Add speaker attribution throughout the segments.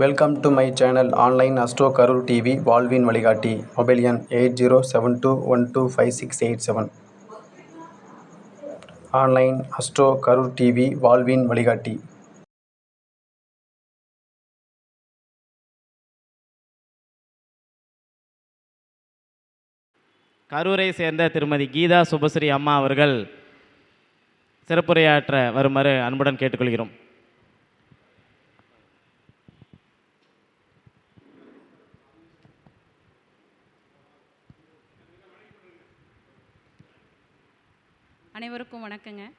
Speaker 1: Welcome to my channel online astro Karur TV வாழ்வின் வழிகாட்டி mobile எண் eight zero seven two one two five six eight seven online astro Karur TV வாழ்வின் வழிகாட்டி
Speaker 2: கரூரை சேர்ந்த திருமதி கீதா சுபஸ்ரீ அம்மா அவர்கள் சிறப்புரையாற்ற வருமாறு அன்புடன் கேட்டுக்கொள்கிறோம்.
Speaker 3: அனைவருக்கும் வணக்கங்க.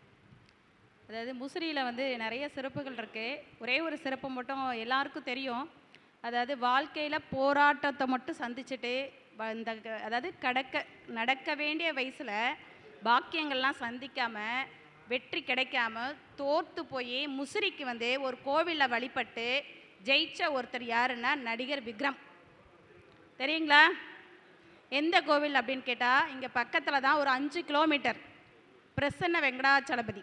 Speaker 3: அதாவது முசிறியில் வந்து நிறைய சிறப்புகள் இருக்குது ஒரே ஒரு சிறப்பு மட்டும் எல்லாருக்கும் தெரியும். அதாவது வாழ்க்கையில் போராட்டத்தை மட்டும் சந்திச்சுட்டு வ- இந்த க- அதாவது கடக்க நடக்க வேண்டிய வயசில் பாக்கியங்கள்லாம் சந்திக்காமல் வெற்றி கிடைக்காம தோற்று போய் முசிறிக்கு வந்து ஒரு கோவிலில் வழிபட்டு ஜெயிச்ச ஒருத்தர் யாருன்னா நடிகர் விக்ரம். தெரியுங்களா? எந்த கோவில் அப்படின்னு கேட்டால் இங்கே பக்கத்தில் தான் ஒரு அஞ்சு கிலோமீட்டர். பிரசன்ன வெங்கடாச்சலபதி.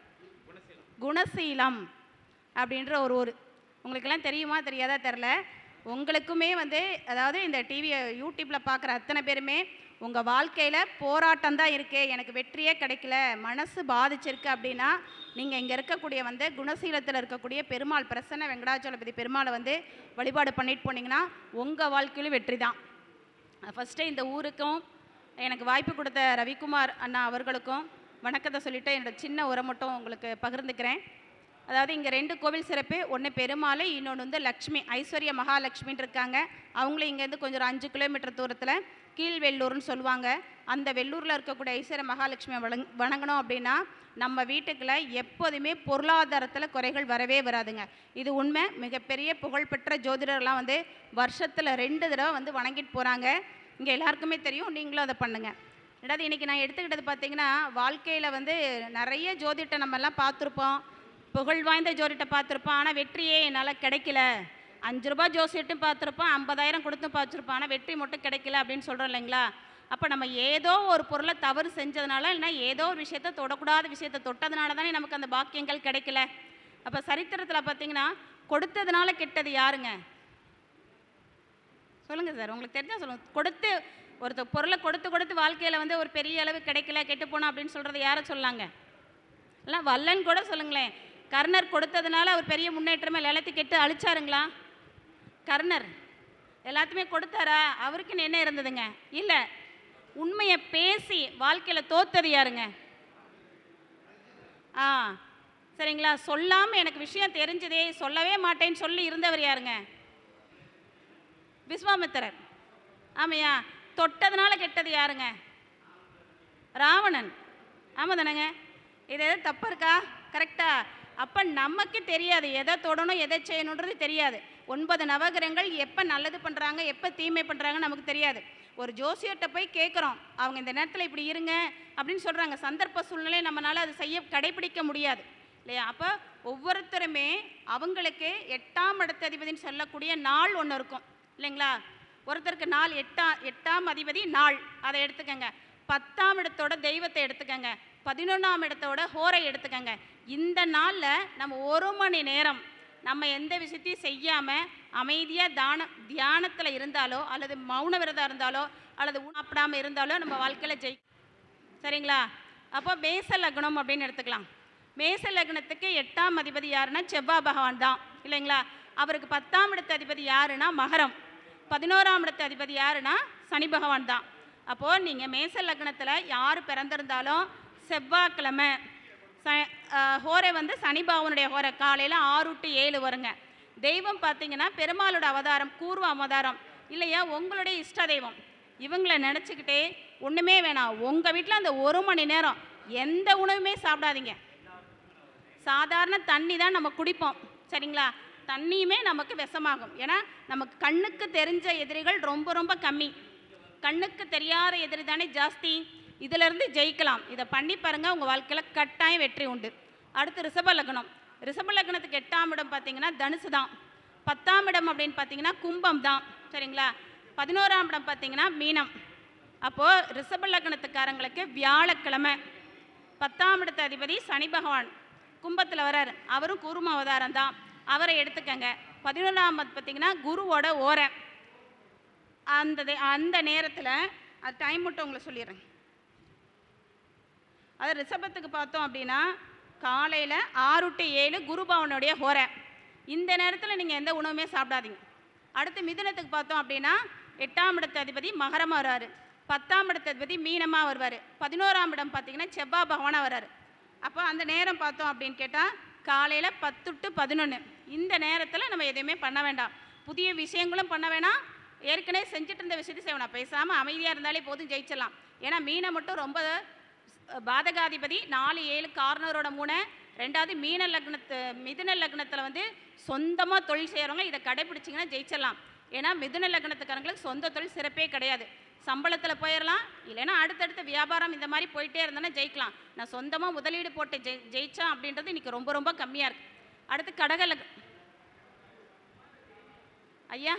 Speaker 3: குணசீலம் அப்படின்ற ஒரு ஊர். உங்களுக்கெல்லாம் தெரியுமா தெரியாதா தெரில உங்களுக்குமே வந்து அதாவது இந்த டிவியை யூடியூப்பில் பார்க்குற அத்தனை பேருமே உங்கள் வாழ்க்கையில் போராட்டம் தான் இருக்குது எனக்கு வெற்றியே கிடைக்கல மனசு பாதிச்சிருக்கு அப்படின்னா நீங்கள் இங்கே இருக்கக்கூடிய வந்து குணசீலத்தில் இருக்கக்கூடிய பெருமாள் பிரசன்ன வெங்கடாச்சலபதி பெருமாளை வந்து வழிபாடு பண்ணிட்டு போனீங்கன்னா உங்கள் வாழ்க்கையிலும் வெற்றி தான். ஃபஸ்ட்டு இந்த ஊருக்கும் எனக்கு வாய்ப்பு கொடுத்த ரவிக்குமார் அண்ணா அவர்களுக்கும் வணக்கத்தை சொல்லிட்டு என்னோட சின்ன உரம் மட்டும் உங்களுக்கு பகிர்ந்துக்கிறேன். அதாவது இங்கே ரெண்டு கோவில் சிறப்பு ஒன்று பெருமாளை இன்னொன்று வந்து லக்ஷ்மி ஐஸ்வர்ய மகாலட்சுமின்னு இருக்காங்க. அவங்களும் இங்கேருந்து கொஞ்சம் ஒரு அஞ்சு கிலோமீட்டர் தூரத்தில் கீழ்வெள்ளூர்னு சொல்லுவாங்க. அந்த வெள்ளூரில் இருக்கக்கூடிய ஐஸ்வர்ய மகாலட்சுமியை வணங் வணங்கணும் அப்படின்னா நம்ம வீட்டுக்குள்ள எப்போதுமே பொருளாதாரத்தில் குறைகள் வரவே வராதுங்க. இது உண்மை. மிகப்பெரிய புகழ்பெற்ற ஜோதிடர்லாம் வந்து வருஷத்தில் ரெண்டு தடவை வந்து வணங்கிட்டு போகிறாங்க இங்கே எல்லாருக்குமே தெரியும். நீங்களும் அதை பண்ணுங்கள் ரெண்டாவது இன்றைக்கி நான் எடுத்துக்கிட்டது பார்த்தீங்கன்னா வாழ்க்கையில் வந்து நிறைய ஜோதிட்ட நம்ம எல்லாம் பார்த்துருப்போம். புகழ் வாய்ந்த ஜோதிட்ட பார்த்துருப்போம். ஆனால் வெற்றியே என்னால் கிடைக்கல. அஞ்சு ரூபா ஜோசியட்டும் பார்த்துருப்போம். ஐம்பதாயிரம் கொடுத்தும் பார்த்துருப்போம். ஆனால் வெற்றி மட்டும் கிடைக்கல அப்படின்னு சொல்கிறோம் இல்லைங்களா? அப்போ நம்ம ஏதோ ஒரு பொருளை தவறு செஞ்சதுனால இல்லைன்னா ஏதோ ஒரு விஷயத்த தொடக்கூடாத விஷயத்த தொட்டதுனால தானே நமக்கு அந்த பாக்கியங்கள் கிடைக்கல. அப்போ சரித்திரத்தில் பார்த்தீங்கன்னா கொடுத்ததுனால கெட்டது யாருங்க? சொல்லுங்கள் சார். உங்களுக்கு தெரிஞ்சால் சொல்லுங்கள் கொடுத்து ஒருத்தர் பொருளை கொடுத்து கொடுத்து வாழ்க்கையில் வந்து ஒரு பெரிய அளவு கிடைக்கல கெட்டு போனோம் அப்படின்னு சொல்கிறத யாரை சொல்லாங்க? எல்லாம் வல்லன் கூட சொல்லுங்களேன். கர்ணர் கொடுத்ததுனால அவர் பெரிய முன்னேற்றமே இல்லை, எல்லாத்தையும் கெட்டு அழிச்சாருங்களா? கர்ணர் எல்லாத்தையுமே கொடுத்தாரா? அவருக்குன்னு என்ன இருந்ததுங்க? இல்லை உண்மையை பேசி வாழ்க்கையில் தோத்தது யாருங்க? ஆ சரிங்களா? சொல்லாமல் எனக்கு விஷயம் தெரிஞ்சதே சொல்லவே மாட்டேன்னு சொல்லி இருந்தவர் யாருங்க? விஸ்வாமித்திரர். ஆமையா? தொட்டதுனால கெட்டது யாருங்க? ராவணன். ஆமாம் தானேங்க. இது எதாவது தப்பு இருக்கா? கரெக்டா அப்போ நமக்கு தெரியாது. எதை தொடணும் எதை செய்யணுன்றது தெரியாது. ஒன்பது நவகிரகங்கள் எப்போ நல்லது பண்ணுறாங்க எப்போ தீமை பண்ணுறாங்கன்னு நமக்கு தெரியாது. ஒரு ஜோசியர்கிட்ட போய் கேட்குறோம் அவங்க இந்த நேரத்தில் இப்படி இருங்க அப்படின்னு சொல்கிறாங்க சந்தர்ப்ப சூழ்நிலை நம்மளால் அது செய்ய கடைபிடிக்க முடியாது. இல்லையா? அப்போ ஒவ்வொருத்தருமே அவங்களுக்கு எட்டாம் இடத்த அதிபதின்னு சொல்லக்கூடிய நாள் ஒன்று இருக்கும். இல்லைங்களா? ஒருத்தருக்கு நாள் எட்டா எட்டாம் அதிபதி நாள். அதை எடுத்துக்கங்க. பத்தாம் இடத்தோட தெய்வத்தை எடுத்துக்கங்க. பதினொன்றாம் இடத்தோட ஹோரை எடுத்துக்கங்க. இந்த நாளில் நம்ம ஒரு மணி நேரம் நம்ம எந்த விஷயத்தையும் செய்யாமல் அமைதியாக தான தியானத்தில் இருந்தாலோ அல்லது மௌன விரதம் இருந்தாலோ அல்லது உணாப்பிடாமல் இருந்தாலோ நம்ம வாழ்க்கையில் ஜெய் சரிங்களா? அப்போ மேச லக்னம் அப்படின்னு எடுத்துக்கலாம். மேச லக்னத்துக்கு எட்டாம் அதிபதி யாருன்னா செவ்வாய் பகவான் தான். இல்லைங்களா? அவருக்கு பத்தாம் இடத்து அதிபதி யாருன்னா மகரம். பதினோராம் இடத்து அதிபதி யாருன்னா? சனி பகவான் தான். அப்போது நீங்கள் மேச லக்னத்தில் யார் பிறந்திருந்தாலும் செவ்வாய்க்கிழமை ச ஹோரை வந்து சனி பகவானுடைய ஹோரை காலையில் ஆறு டு ஏழு வருங்க. தெய்வம் பார்த்தீங்கன்னா பெருமாளோட அவதாரம் கூர்வ அவதாரம். இல்லையா? உங்களுடைய இஷ்ட தெய்வம். இவங்களை நினச்சிக்கிட்டே ஒன்றுமே வேணாம். உங்கள் வீட்டில் அந்த ஒரு மணி நேரம் எந்த உணவுமே சாப்பிடாதீங்க. சாதாரண தண்ணி தான் நம்ம குடிப்போம். சரிங்களா? தண்ணியுமே நமக்கு விஷமாகும். ஏன்னா நமக்கு கண்ணுக்கு தெரிஞ்ச எதிரிகள் ரொம்ப ரொம்ப கம்மி. கண்ணுக்கு தெரியாத எதிரி தானே ஜாஸ்தி. இதிலிருந்து ஜெயிக்கலாம். இதை பண்ணி பாருங்க உங்கள் வாழ்க்கையில் கட்டாயம் வெற்றி உண்டு. அடுத்து ரிஷப லக்னம். ரிஷப லக்னத்துக்கு எட்டாம் இடம் பார்த்தீங்கன்னா தனுசு தான். பத்தாம் இடம் அப்படின்னு பார்த்தீங்கன்னா கும்பம் தான். சரிங்களா? பதினோராம் இடம் பார்த்தீங்கன்னா மீனம். அப்போது ரிஷப லக்னத்துக்காரங்களுக்கு வியாழக்கிழமை. பத்தாம் இடத்து அதிபதி சனி பகவான். கும்பத்தில் வரார். அவரும் கூர்ம அவதாரம் தான். அவரை எடுத்துக்கங்க. பதினொன்றாம் பார்த்தீங்கன்னா குருவோட ஓரை. அந்த அந்த நேரத்தில் அது டைம் மட்டும் உங்களை சொல்லிடுறேன். அது ரிஷபத்துக்கு பார்த்தோம் அப்படின்னா காலையில் ஆறு டு ஏழு குருபவனுடைய ஹோரை இந்த நேரத்தில் நீங்கள் எந்த உணவுமே சாப்பிடாதீங்க. அடுத்து மிதுனத்துக்கு பார்த்தோம் அப்படின்னா எட்டாம் இடத்து அதிபதி மகரமாக வருவார். பத்தாம் இடத்து அதிபதி மீனமாக வருவார். பதினோராம் இடம் பார்த்தீங்கன்னா செவ்வாய் பகவானாக வர்றாரு. அப்போ அந்த நேரம் பார்த்தோம் அப்படின்னு கேட்டால் காலையில் பத்து டு பதினொன்று இந்த நேரத்தில் நம்ம எதுவுமே பண்ண வேண்டாம். புதிய விஷயங்களும் பண்ண வேணாம். ஏற்கனவே செஞ்சுட்டு இருந்த விஷயத்தை செய்ய வேணாம் பேசாமல் அமைதியாக இருந்தாலே போதும் ஜெயிச்சிடலாம். ஏன்னா மீனை மட்டும் ரொம்ப பாதகாதிபதி நாலு ஏழு கார்னரோட மூணு ரெண்டாவது மீன லக்னத்து மிதுன லக்னத்தில் வந்து சொந்தமாக தொழில் செய்கிறவங்க இதை கடைபிடிச்சிங்கன்னா ஜெயிச்சிடலாம். ஏன்னா மிதுன லக்னத்துக்காரங்களுக்கு சொந்த தொழில் சிறப்பே கிடையாது. சம்பளத்தில் போயிடலாம் இல்லைன்னா அடுத்தடுத்த வியாபாரம் இந்த மாதிரி போயிட்டே இருந்தோன்னா ஜெயிக்கலாம். நான் சொந்தமாக முதலீடு போட்டு ஜெய் ஜெயித்தேன் அப்படின்றது இன்றைக்கி ரொம்ப ரொம்ப கம்மியாக இருக்குது அடுத்து கடக லக் ஐயா.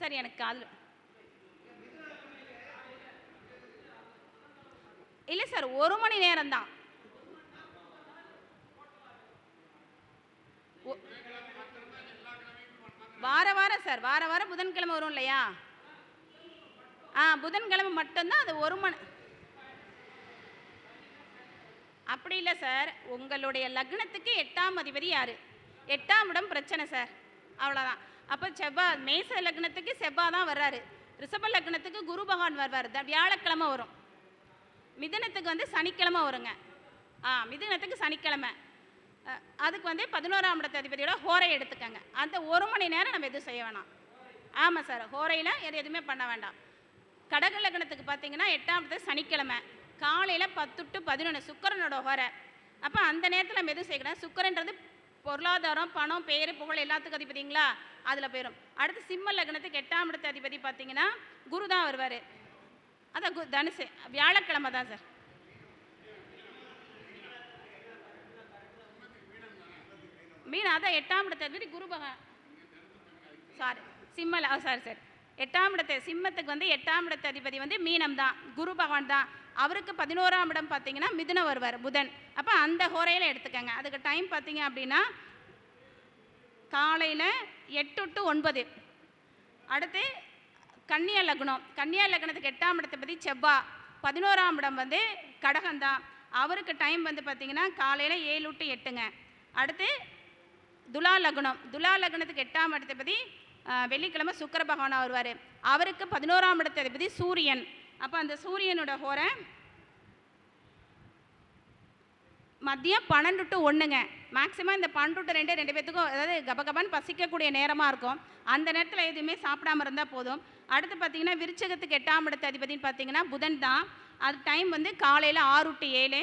Speaker 3: சரி எனக்கு காதில். இல்லை சார் ஒரு மணி நேரம் தான் வார வாரம் சார் வார வாரம் புதன்கிழமை வரும் இல்லையா? ஆ புதன்கிழமை மட்டும்தான் அது ஒரு மணி. அப்படி இல்லை சார் உங்களுடைய லக்னத்துக்கு எட்டாம் அதிபதி யார்? எட்டாம் இடம் பிரச்சனை சார். அவ்வளோதான் அப்போ செவ்வாய் மேச லக்னத்துக்கு செவ்வாய் தான் வர்றாரு. ரிஷப லக்னத்துக்கு குரு பகவான் வருவார். த- வியாழக்கிழமை வரும். மிதனத்துக்கு வந்து சனிக்கிழமை வருங்க. ஆ மிதுனத்துக்கு சனிக்கிழமை. அதுக்கு வந்து பதினோராம் இடத்து அதிபதியோட ஹோரை எடுத்துக்கங்க. அந்த ஒரு மணி நேரம் நம்ம எதுவும் செய்ய வேணாம். ஆமாம் சார். ஹோரையில் எது எதுவுமே பண்ண வேண்டாம். கடக லக்னத்துக்கு பார்த்தீங்கன்னா எட்டாம் இடத்து சனிக்கிழமை. காலையில் பத்து டு பதினொன்று சுக்கரனோட ஹோரை. அப்போ அந்த நேரத்தில் நம்ம எதுவும் செய்யக்கூடாது. சுக்கரன்றது பொருளாதாரம் பணம் பேர் புகழ் எல்லாத்துக்கும் அதிபதிங்களா? அதில் போயிடும் அடுத்து சிம்ம லக்னத்துக்கு எட்டாம் இடத்து அதிபதி பார்த்தீங்கன்னா குரு தான் வருவார். அதான் கு- தனுசு. வியாழக்கிழமை தான் சார். மீன் அதான் எட்டாம் இடத்து அதிபதி குரு பகவான் சாரி சிம்மல சாரி சார் எட்டாம் இடத்து சிம்மத்துக்கு வந்து எட்டாம் இடத்து அதிபதி வந்து மீனம் தான். குரு பகவான் தான். அவருக்கு பதினோராம் இடம் பார்த்தீங்கன்னா மிதுனம் வருவார் புதன். அப்போ அந்த ஹோரையில் எடுத்துக்கங்க. அதுக்கு டைம் பார்த்தீங்க அப்படின்னா காலையில் எட்டு டு ஒன்பது. அடுத்து கன்னியா லக்னம். கன்னியா லக்னத்துக்கு எட்டாம் இடத்தை பற்றி செவ்வா. பதினோராம் இடம் வந்து கடகம்தான். அவருக்கு டைம் வந்து பார்த்தீங்கன்னா காலையில் ஏழு டு எட்டுங்க. அடுத்து துலா லக்னம். துலா லக்னத்துக்கு எட்டாம் இடத்தை பற்றி வெள்ளிக்கிழமை சுக்கர பகவான் வருவார் அவருக்கு பதினோராம் இடத்தை பற்றி சூரியன். அப்போ அந்த சூரியனோட ஹோரை மதியம் பன்னெண்டு டு ஒன்றுங்க மேக்ஸிமம் இந்த பன்னெண்டு டு ரெண்டு ரெண்டு பேத்துக்கும் அதாவது கபகபான்னு பசிக்கக்கூடிய நேரமாக இருக்கும். அந்த நேரத்தில் எதுவுமே சாப்பிடாம இருந்தால் போதும். அடுத்து பார்த்தீங்கன்னா விருச்சகத்துக்கு எட்டாம் இடத்து அதிபதினு பார்த்தீங்கன்னா புதன் தான். அது டைம் வந்து காலையில் ஆறு டு ஏழு.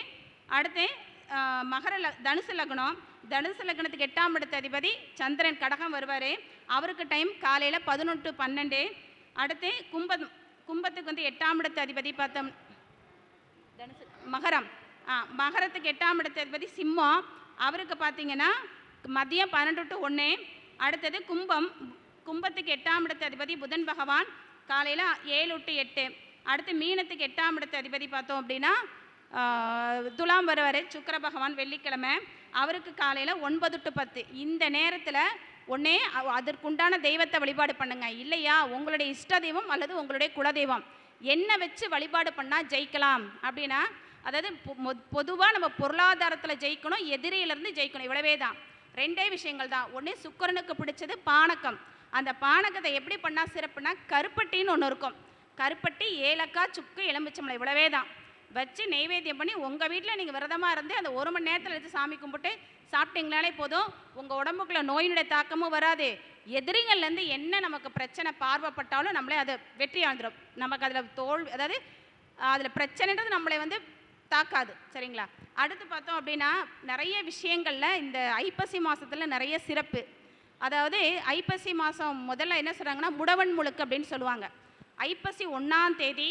Speaker 3: அடுத்து மகர ல தனுசு லக்னம். தனுசு லக்னத்துக்கு எட்டாம் இடத்து அதிபதி சந்திரன் கடகம் வருவார். அவருக்கு டைம் காலையில் பதினொன்று டு பன்னெண்டு. அடுத்து கும்பம் கும்பத்துக்கு வந்து எட்டாம் இடத்து அதிபதி பார்த்தோம். தனுசு மகரம். மகரத்துக்கு எட்டாம் இடத்து அதிபதி சிம்மம். அவருக்கு பார்த்தீங்கன்னா மதியம் பன்னெண்டு டு ஒன்று அடுத்தது கும்பம் கும்பத்துக்கு எட்டாம் இடத்த அதிபதி புதன் பகவான். காலையில் ஏழு டு எட்டு. அடுத்து மீனத்துக்கு எட்டாம் இடத்து அதிபதி பார்த்தோம் அப்படின்னா துலாம் வருவார் சுக்கர பகவான் வெள்ளிக்கிழமை. அவருக்கு காலையில் ஒன்பது டு பத்து. இந்த நேரத்தில் ஒன்றே அதற்குண்டான தெய்வத்தை வழிபாடு பண்ணுங்க. இல்லையா? உங்களுடைய இஷ்ட தெய்வம் அல்லது உங்களுடைய குலதெய்வம் என்ன வச்சு வழிபாடு பண்ணால் ஜெயிக்கலாம்? அப்படின்னா அதாவது பொதுவாக நம்ம பொருளாதாரத்தில் ஜெயிக்கணும் எதிரியிலேருந்து ஜெயிக்கணும். இவ்வளவே தான். ரெண்டே விஷயங்கள் தான். ஒன்று சுக்கரனுக்கு பிடிச்சது பானக்கம் அந்த பானக்கத்தை எப்படி பண்ணால் சிறப்புனா கருப்பட்டின்னு ஒன்று இருக்கும். கருப்பட்டி ஏலக்காய் சுக்கு எலுமிச்சம்பளம் இவ்வளவே தான். வச்சு நெய்வேத்தியம் பண்ணி உங்கள் வீட்டில் நீங்கள் விரதமாக இருந்து அந்த ஒரு மணி நேரத்தில் எடுத்து சாமி கும்பிட்டு சாப்பிட்டீங்களாலே போதும். உங்கள் உடம்புக்குள்ள நோயினுடைய தாக்கமும் வராது. எதிரிகள்லேருந்து என்ன நமக்கு பிரச்சனை பார்வைப்பட்டாலும் நம்மளே அதை வெற்றி ஆழ்ந்துடும் நமக்கு அதில் தோல் அதாவது அதில் பிரச்சனைன்றது நம்மளை வந்து தாக்காது சரிங்களா? அடுத்து பார்த்தோம் அப்படின்னா நிறைய விஷயங்களில் இந்த ஐப்பசி மாதத்தில் நிறைய சிறப்பு. அதாவது ஐப்பசி மாதம் முதல்ல என்ன சொல்கிறாங்கன்னா முடவன் முழுக்கு அப்படின்னு சொல்லுவாங்க. ஐப்பசி ஒன்றாம் தேதி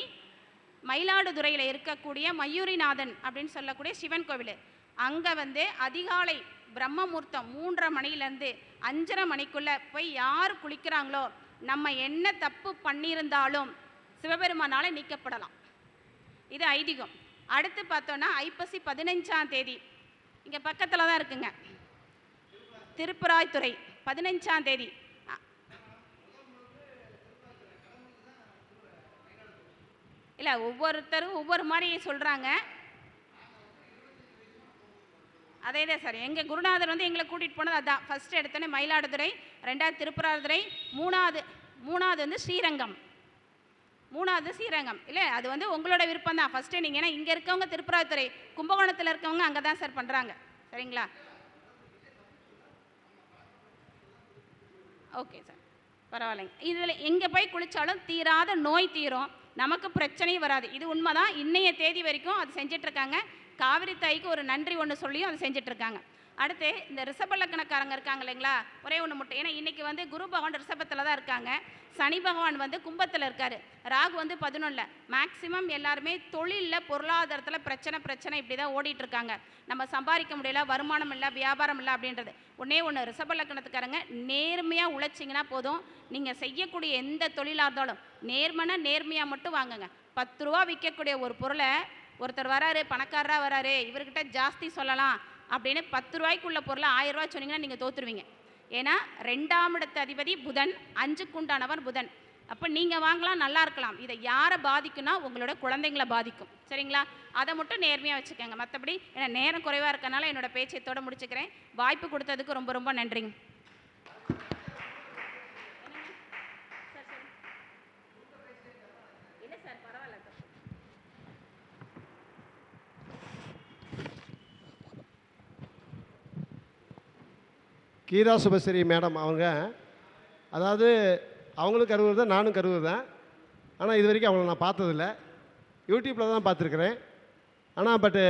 Speaker 3: மயிலாடுதுறையில் இருக்கக்கூடிய மயூரிநாதன் அப்படின்னு சொல்லக்கூடிய சிவன் கோவில். அங்கே வந்து அதிகாலை பிரம்மமூர்த்தம் மூன்றரை மணிலேருந்து அஞ்சரை மணிக்குள்ளே போய் யார் குளிக்கிறாங்களோ நம்ம என்ன தப்பு பண்ணியிருந்தாலும் சிவபெருமானால் நீக்கப்படலாம். இது ஐதீகம். அடுத்து பார்த்தோன்னா ஐப்பசி பதினஞ்சாம் தேதி. இங்கே பக்கத்தில் தான் இருக்குங்க. திருப்புராய்த்துறை பதினஞ்சாம் தேதி. இல்லை ஒவ்வொருத்தரும் ஒவ்வொரு மாதிரி சொல்கிறாங்க அதே தான் சார். எங்கள் குருநாதர் வந்து எங்களை கூட்டிகிட்டு போனது அதான். ஃபஸ்ட்டு எடுத்தோன்னே மயிலாடுதுறை ரெண்டாவது திருப்பராதுரை மூணாவது மூணாவது வந்து ஸ்ரீரங்கம். மூணாவது ஸ்ரீரங்கம். இல்லை அது வந்து உங்களோட விருப்பம் தான் ஃபஸ்ட்டு நீங்கள் ஏன்னா இங்கே இருக்கவங்க திருப்புராத்துறை கும்பகோணத்தில் இருக்கவங்க அங்கே தான் சார் பண்ணுறாங்க சரிங்களா? ஓகே சார் பரவாயில்லைங்க. இதில் எங்கே போய் குளித்தாலும் தீராத நோய் தீரும். நமக்கு பிரச்சனையும் வராது. இது உண்மை தான் இன்றைய தேதி வரைக்கும் அது செஞ்சிட்ருக்காங்க காவிரி தாய்க்கு ஒரு நன்றி ஒன்று சொல்லியும் அது செஞ்சிட்ருக்காங்க அடுத்து இந்த ரிஷபலக்கணக்காரங்க இருக்காங்க இல்லைங்களா? ஒரே ஒன்று மட்டும். ஏன்னா இன்றைக்கி வந்து குரு பகவான் ரிஷபத்தில் தான் இருக்காங்க. சனி பகவான் வந்து கும்பத்தில் இருக்கார். ராகு வந்து பதினொன்றில் மேக்ஸிமம் எல்லாருமே தொழிலில் பொருளாதாரத்தில் பிரச்சனை பிரச்சனை இப்படி தான் ஓடிட்டு இருக்காங்க நம்ம சம்பாதிக்க முடியல வருமானம் இல்லை வியாபாரம் இல்லை அப்படின்றது. ஒன்றே ஒன்று ரிஷபலக்கணத்துக்காரங்க நேர்மையாக உழைச்சிங்கன்னா போதும். நீங்கள் செய்யக்கூடிய எந்த தொழிலாக இருந்தாலும் நேர்மனா நேர்மையாக மட்டும் வாங்குங்க. பத்து ரூபா விற்கக்கூடிய ஒரு பொருளை ஒருத்தர் வராரு பணக்காரராக வராரு இவர்கிட்ட ஜாஸ்தி சொல்லலாம். அப்படின்னு பத்து ரூபாய்க்குள்ள பொருளை ஆயிரம் ரூபாய் சொன்னீங்கன்னா நீங்கள் தோற்றுருவீங்க ஏன்னா ரெண்டாம் இடத்து அதிபதி புதன் அஞ்சுக்குண்டானவர் புதன். அப்போ நீங்கள் வாங்கலாம் நல்லா இருக்கலாம். இதை யாரை பாதிக்கும்னா உங்களோட குழந்தைங்கள பாதிக்கும். சரிங்களா? அதை மட்டும் நேர்மையாக வச்சுக்கோங்க. மற்றபடி ஏன்னா நேரம் குறைவாக இருக்கனால என்னோட பேச்சத்தோட முடிச்சுக்கிறேன். வாய்ப்பு கொடுத்ததுக்கு ரொம்ப ரொம்ப நன்றிங்க.
Speaker 4: கீதா சுபஸ்ரீ மேடம் அவங்க. அதாவது அவங்களும் கருவுறு தான் நானும் கருவுறு தான். ஆனால் இது வரைக்கும் அவங்கள நான் பார்த்ததில்ல. யூடியூப்பில் தான் பார்த்துருக்குறேன். ஆனால் பட்டு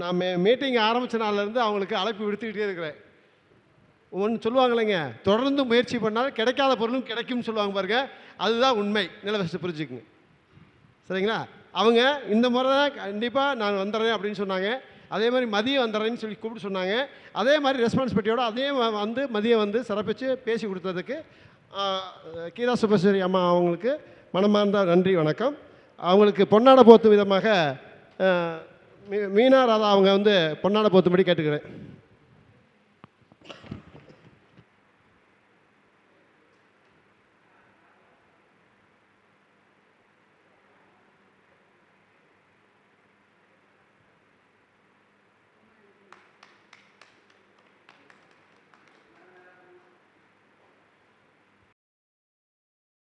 Speaker 4: நான் மே மீட்டிங் ஆரம்பித்த நாள்லேருந்து அவங்களுக்கு அழைப்பு விடுத்துக்கிட்டே இருக்கிறேன். ஒன்று சொல்லுவாங்க இல்லைங்க தொடர்ந்து முயற்சி பண்ணால் கிடைக்காத பொருளும் கிடைக்கும்னு சொல்லுவாங்க பாருங்க. அதுதான் உண்மை. நில ஃபஸ்ட்டு புரிஞ்சுக்குங்க. சரிங்களா? அவங்க இந்த முறை தான் கண்டிப்பாக நான் வந்துடுறேன் அப்படின்னு சொன்னாங்க. அதே மாதிரி மதியம் வந்துடுறேன்னு சொல்லி கூப்பிட்டு சொன்னாங்க. அதே மாதிரி ரெஸ்பான்சிபிலிட்டியோட அதே வந்து மதியம் வந்து சிறப்பித்து பேசி கொடுத்ததுக்கு கீதா சுபஸ்வரி அம்மா அவங்களுக்கு மனமார்ந்த நன்றி வணக்கம். அவங்களுக்கு பொன்னாடை போத்தும் விதமாக மீ- மீனா ராதா அவங்க வந்து பொன்னாடை போத்தும்படி கேட்டுக்கிறேன்.